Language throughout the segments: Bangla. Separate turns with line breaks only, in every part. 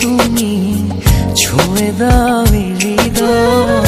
তুমি ছুঁয়ে দাও হৃদয়।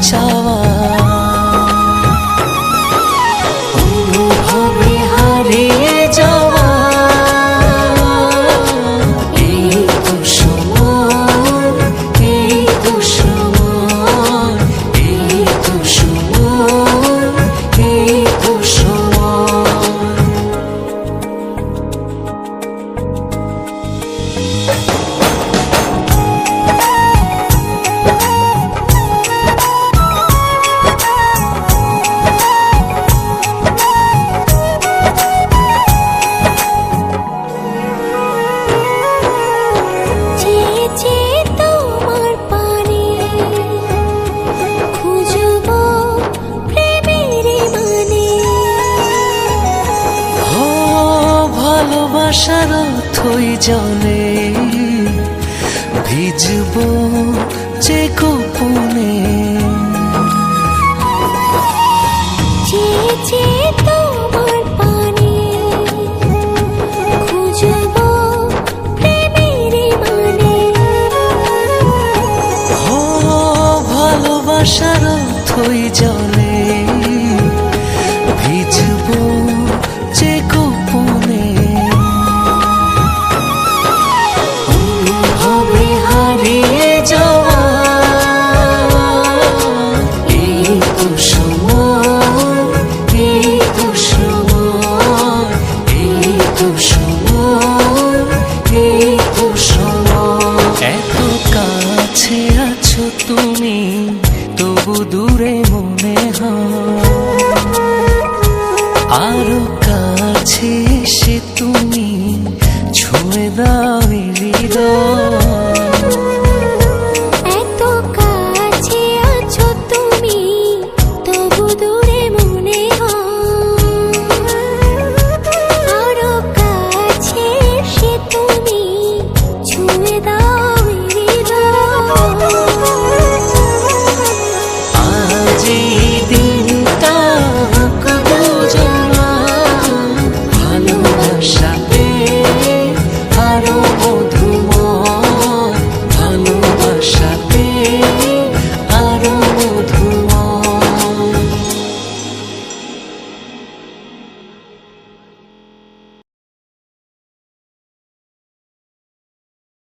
桥。কই জলে ভিজব যে গোপনে
তোমার পানি খুঁজব প্রেমের মানে
ও ভালোবাসার থই জলে তুমি তবু দূরে মনে আরও কাছে সে তুমি ছুঁয়ে দাও হৃদয়।